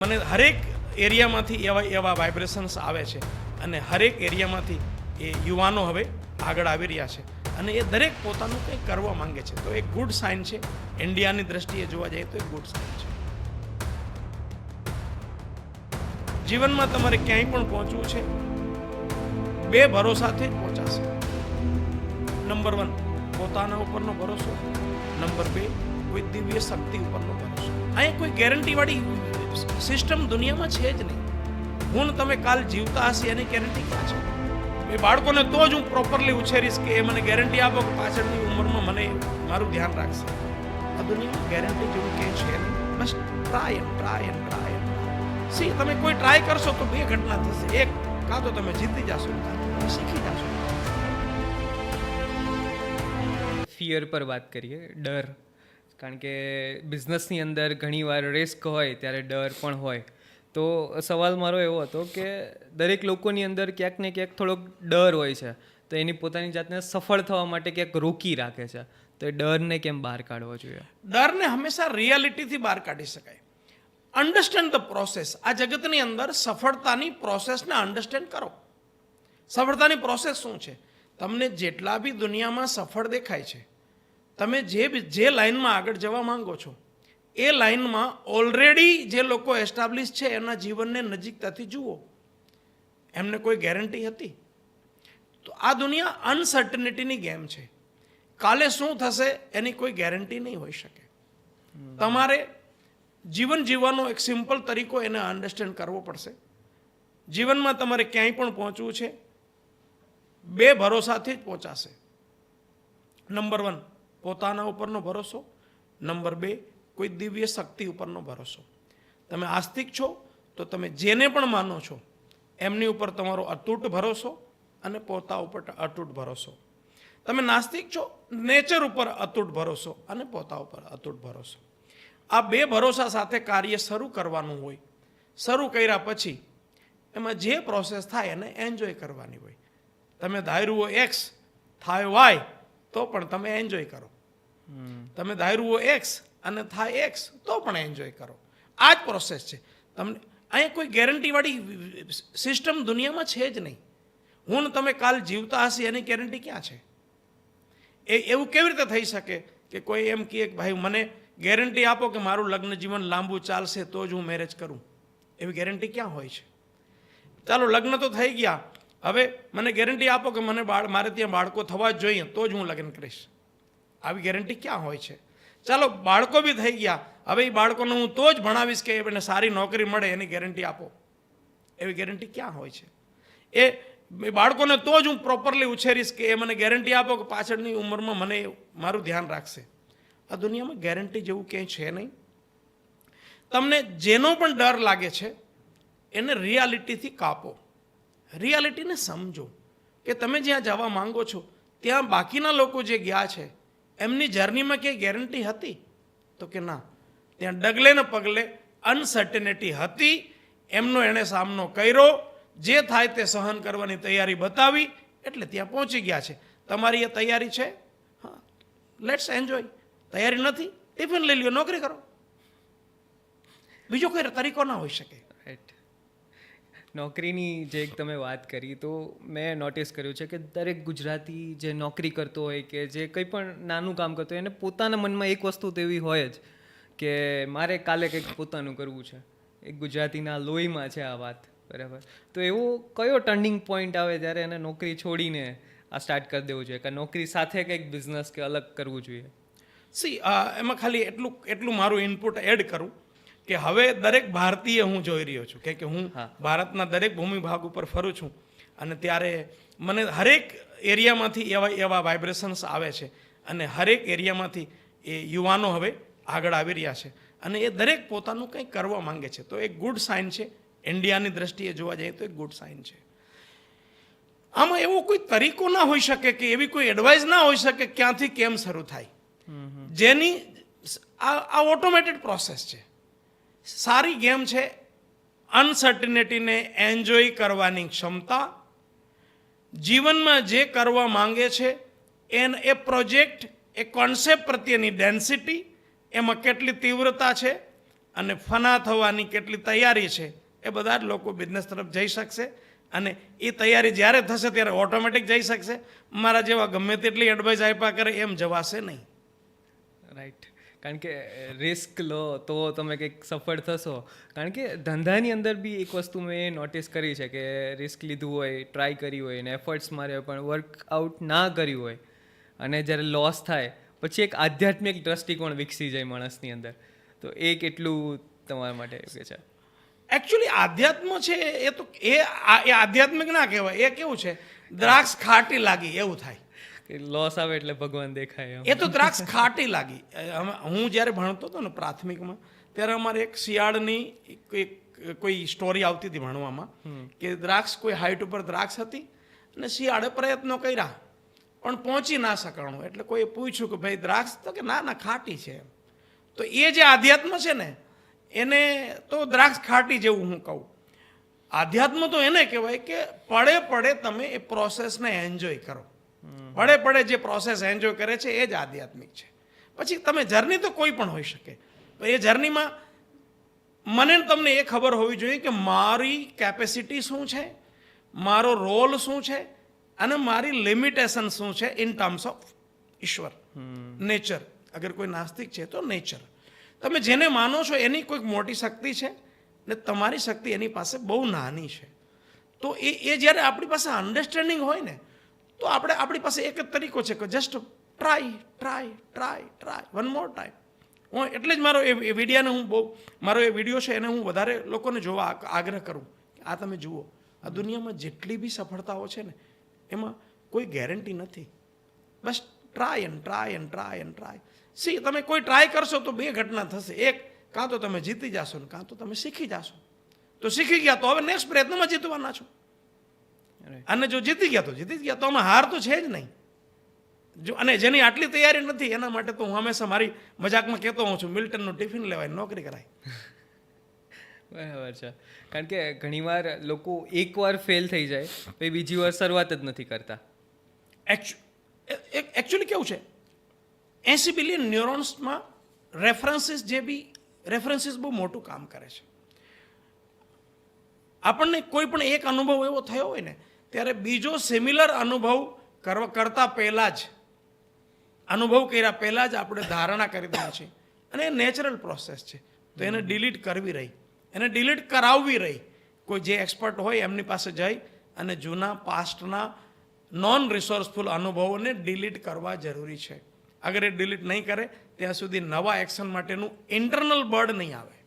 મને હરેક એરિયામાંથી એવા એવા વાઇબ્રેશન્સ આવે છે અને હરેક એરિયામાંથી એ યુવાનો હવે આગળ આવી રહ્યા છે અને એ દરેક પોતાનું કંઈક કરવા માંગે છે. તો એક ગુડ સાઇન છે. ઇન્ડિયાની દ્રષ્ટિએ જોવા જઈએ તો એક ગુડ સાઇન છે. જીવનમાં તમારે ક્યાંય પણ પહોંચવું છે, બે ભરોસાથી જ પહોંચાશે. નંબર વન પોતાના ઉપરનો ભરોસો. નંબર બે કોઈ દિવ્ય શક્તિ ઉપરનો ભરોસો. અહીંયા કોઈ ગેરંટીવાળી સિસ્ટમ દુનિયામાં છે જ નહીં. હું તમે કાલ જીવતા હશે એની ગેરંટી ક્યાં છે? એ બાળકોને તો જ હું પ્રોપરલી ઉછેરીશ કે એ મને ગેરંટી આપો કે પાછળની ઉંમરમાં મને મારું ધ્યાન રાખશે. આ દુનિયામાં ગેરંટી જેવું કે છે નહીં. બસ try and try and try see તમે કોઈ ટ્રાય કરશો તો બે ઘટના થશે. એક, કાં તો તમે જીતી જશો શીખી જશો. ફિયર પર વાત કરીએ. ડર. કારણ કે બિઝનેસની અંદર ઘણીવાર રિસ્ક હોય ત્યારે ડર પણ હોય. તો સવાલ મારો એવો હતો કે દરેક લોકોની અંદર ક્યાંક ને ક્યાંક થોડોક ડર હોય છે. તો એની પોતાની જાતને સફળ થવા માટે ક્યાંક રોકી રાખે છે. તો એ ડરને કેમ બહાર કાઢવો જોઈએ? ડરને હંમેશા રિયાલિટીથી બહાર કાઢી શકાય. અન્ડરસ્ટેન્ડ ધ પ્રોસેસ આ જગતની અંદર સફળતાની પ્રોસેસને અન્ડરસ્ટેન્ડ કરો. સફળતાની પ્રોસેસ શું છે? તમને જેટલા બી દુનિયામાં સફળ દેખાય છે તમે જે જે લાઇનમાં આગળ જવા માંગો છો, એ લાઇનમાં ઓલરેડી જે લોકો એસ્ટાબ્લિશ છે એના જીવનને નજીકતાથી જુઓ. એમને કોઈ ગેરંટી હતી? તો આ દુનિયા અનસર્ટનિટીની ગેમ છે. કાલે શું થશે એની કોઈ ગેરંટી નહીં હોઈ શકે. તમારે જીવન જીવવાનો એક સિમ્પલ તરીકો એને અન્ડરસ્ટેન્ડ કરવો પડશે. જીવનમાં તમારે ક્યાંય પણ પહોંચવું છે, બે ભરોસાથી જ પહોંચાશે. નંબર વન પોતાના ઉપરનો ભરોસો. નંબર બે, કોઈ દિવ્ય શક્તિ ઉપરનો ભરોસો. તમે આસ્તિક છો, તો તમે જેને પણ માનો છો, એમની ઉપર તમારો અતૂટ ભરોસો અને પોતા ઉપર અતૂટ ભરોસો. તમે નાસ્તિક છો, નેચર ઉપર અતૂટ ભરોસો અને પોતા ઉપર અતૂટ ભરોસો. આ બે ભરોસા સાથે કાર્ય શરૂ કરવાનું હોય. શરૂ કર્યા પછી એમાં જે પ્રોસેસ થાય એને એન્જોય કરવાની હોય. તમે ધાર્યું હોય એક્સ થાય વાય તો પણ તમે એન્જોય કરો. તમે ધાર્યું એક્સ અને થાય એક્સ તો પણ એન્જોય કરો. આ જ પ્રોસેસ છે. તમને, અહીંયા કોઈ ગેરંટીવાળી સિસ્ટમ દુનિયામાં છે જ નહીં. હું તમે કાલ જીવતા હશે, એની ગેરંટી ક્યાં છે? એ, એવું કેવી રીતે થઈ શકે કે કોઈ એમ કહે કે, ભાઈ, મને ગેરંટી આપો કે મારું લગ્ન જીવન લાંબુ ચાલશે, તો જ હું મેરેજ કરું. એવી ગેરંટી ક્યાં હોય છે? ચાલો, લગ્ન તો થઈ ગયા. હવે મને ગેરંટી આપો કે મને બાળ, મારે ત્યાં બાળકો થવા જ જોઈએ, તો જ હું લગ્ન કરીશ. આવી ગેરંટી ક્યાં હોય છે? ચાલો, બાળકો બી થઈ ગયા. હવે એ બાળકોને હું તો જ ભણાવીશ કે એને સારી નોકરી મળે, એની ગેરંટી આપો. એવી ગેરંટી ક્યાં હોય છે? એ બાળકોને તો જ હું પ્રોપરલી ઉછેરીશ કે એ મને ગેરંટી આપો કે પાછળની ઉંમરમાં મને મારું ધ્યાન રાખશે. આ દુનિયામાં ગેરંટી જેવું ક્યાંય છે નહીં. તમને જેનો પણ ડર લાગે છે, એને રિયાલિટીથી કાપો. રિયાલિટીને સમજો કે તમે જ્યાં જવા માંગો છો, ત્યાં બાકીના લોકો જે ગયા છે એમની જર્નીમાં કંઈ ગેરંટી હતી? તો કે ના. ત્યાં ડગલે ને પગલે અનસર્ટેનિટી હતી. એમનો એણે સામનો કર્યો. જે થાય તે સહન કરવાની તૈયારી બતાવી. એટલે ત્યાં પહોંચી ગયા છે. તમારી એ તૈયારી છે? હા. લેટ્સ એન્જોય તૈયારી નથી? ટિફિન લઈ લ્યો, નોકરી કરો. બીજો કોઈ તરીકો ના હોઈ શકે. રાઈટ નોકરીની જે એક તમે વાત કરી, તો મેં નોટિસ કર્યું છે કે દરેક ગુજરાતી જે નોકરી કરતો હોય કે જે કંઈ પણ નાનું કામ કરતો હોય, એને પોતાના મનમાં એક વસ્તુ તો એવી હોય જ કે મારે કાલે કંઈક પોતાનું કરવું છે. એક ગુજરાતીના લોહીમાં છે આ વાત, બરાબર? તો એવો કયો ટર્નિંગ પોઈન્ટ આવે જ્યારે એને નોકરી છોડીને આ સ્ટાર્ટ કરી દેવું જોઈએ? કે નોકરી સાથે કંઈક બિઝનેસ કે અલગ કરવું જોઈએ? સી એમાં ખાલી એટલું એટલું મારું ઇનપુટ એડ કરું કે હવે દરેક ભારતીય હું જોઈ રહ્યો છું. કે હું. ભારતના દરેક ભૂમિભાગ ઉપર ફરું છું. અને ત્યારે મને હરેક એરિયામાંથી એવા એવા વાઇબ્રેશન્સ આવે છે. અને હરેક એરિયામાંથી એ યુવાનો હવે આગળ આવી રહ્યા છે. અને એ દરેક પોતાનું કંઈક કરવા માંગે છે. તો એક ગુડ સાઇન છે. ઇન્ડિયાની દ્રષ્ટિએ જોવા જઈએ તો એક ગુડ સાઇન છે. આમાં એવો કોઈ તરીકો ના હોઈ શકે કે એવી કોઈ એડવાઇસ ના હોઈ શકે ક્યાંથી કેમ શરૂ થાય. જેની આ આ ઓટોમેટેડ પ્રોસેસ છે. સારી ગેમ છે. અનસર્ટિનિટીને એન્જોય કરવાની ક્ષમતા. જીવનમાં જે કરવા માંગે છે, એન એ પ્રોજેક્ટ એ કોન્સેપ્ટ પ્રત્યેની ડેન્સિટી એમાં કેટલી તીવ્રતા છે અને ફના થવાની કેટલી તૈયારી છે, એ બધા જ લોકો બિઝનેસ તરફ જઈ શકશે અને એ તૈયારી જ્યારે થશે ત્યારે ઓટોમેટિક જઈ શકશે. મારા જેવા ગમે તેટલી એડવાઇસ આપ્યા કરે એમ જવાશે નહીં. રાઈટ કારણ કે રિસ્ક લો તો તમે કંઈક સફળ થશો. કારણ કે ધંધાની અંદર બી એક વસ્તુ મેં નોટિસ કરી છે કે રિસ્ક લીધું હોય ટ્રાય કરી હોય, ને એફર્ટ્સ માર્યા પણ વર્કઆઉટ ના કર્યું હોય, અને જ્યારે લોસ થાય, પછી એક આધ્યાત્મિક દ્રષ્ટિકોણ વિકસી જાય માણસની અંદર. તો એ કેટલું તમારા માટે કે છે? એકચ્યુઅલી આધ્યાત્મ છે એ તો એ આધ્યાત્મિક ના કહેવાય. એ કેવું છે? દ્રાક્ષ ખાટી લાગી, એવું થાય. કે લોસ આવે એટલે ભગવાન દેખાય એ તો દ્રાક્ષ ખાટી લાગી. હું જ્યારે ભણતો હતો ને પ્રાથમિકમાં ત્યારે અમારે એક શિયાળની એક કોઈ સ્ટોરી આવતી હતી ભણવામાં કે દ્રાક્ષ કોઈ હાઈટ ઉપર દ્રાક્ષ હતી અને શિયાળે પ્રયત્નો કર્યા પણ પહોંચી ના શકાણું. એટલે કોઈએ પૂછ્યું કે ભાઈ દ્રાક્ષ તો કે ના ના ખાટી છે એમ. તો એ જે આધ્યાત્મ છે ને એને તો દ્રાક્ષ ખાટી જેવું હું કહું. આધ્યાત્મ તો એને કહેવાય કે પડે પડે તમે એ પ્રોસેસને એન્જોય કરો. પડે પડે જે પ્રોસેસ એન્જોય કરે છે એ જ આધ્યાત્મિક છે. પછી તમે જર્ની તો કોઈ પણ હોઈ શકે. તો એ જર્નીમાં મને તમને એ ખબર હોવી જોઈએ કે મારી કેપેસિટી શું છે મારો રોલ શું છે અને મારી લિમિટેશન શું છે ઇન ટર્મ્સ ઓફ ઈશ્વર નેચર અગર કોઈ નાસ્તિક છે તો નેચર તમે જેને માનો છો એની કોઈક મોટી શક્તિ છે ને તમારી શક્તિ એની પાસે બહુ નાની છે. તો એ એ જ્યારે આપણી પાસે અન્ડરસ્ટેન્ડિંગ હોય ને તો આપણે આપણી પાસે એક જ તરીકો છે કે just try try try try one more time હું એટલે જ મારો એ વિડીયાને હું બહુ, મારો એ વીડિયો છે એને હું વધારે લોકોને જોવા આગ્રહ કરું. આ તમે જુઓ, આ દુનિયામાં જેટલી બી સફળતાઓ છે ને, એમાં કોઈ ગેરંટી નથી. બસ try and try and try and try see તમે કોઈ ટ્રાય કરશો તો બે ઘટના થશે. એક, કાં તો તમે જીતી જશો ને કાં તો તમે શીખી જશો. તો શીખી ગયા તો હવે નેક્સ્ટ પ્રયત્નમાં જીતવાના છો. અને જો જીતી ગયા તો જીતી ગયા તો આમાં હાર તો છે જ નહીં. જો અને જેની આટલી તૈયારી નથી એના માટે તો હું હંમેશા મારી મજાકમાં કહેતો હોઉં છું મિલ્ટનનું ટિફિન લેવાય નોકરી કરાય. બરાબર છે. કારણ કે ઘણીવાર લોકો એકવાર ફેલ થઈ જાય પછી બીજી વાર શરૂઆત જ નથી કરતા. એકચ્યુઅલી કેવું છે? એસી બિલિયન ન્યુરોન્સમાં રેફરન્સીસ જે બી રેફરન્સીસ બહુ મોટું કામ કરે છે. આપણને કોઈ પણ એક અનુભવ એવો થયો હોય ને ત્યારે બીજો સિમિલર અનુભવ કરવા કરતાં પહેલાં જ, અનુભવ કર્યા પહેલાં જ આપણે ધારણા કરી દઈએ છીએ અને એ નેચરલ પ્રોસેસ છે. તો એને ડિલીટ કરવી રહી. એને ડિલીટ કરાવવી રહી. કોઈ જે એક્સપર્ટ હોય એમની પાસે જઈ અને જૂના પાસ્ટના નોન રિસોર્સફુલ અનુભવોને ડિલીટ કરવા જરૂરી છે. અગર એ ડિલીટ નહીં કરે, ત્યાં સુધી નવા એક્શન માટેનું ઇન્ટરનલ બર્ડ નહીં આવે.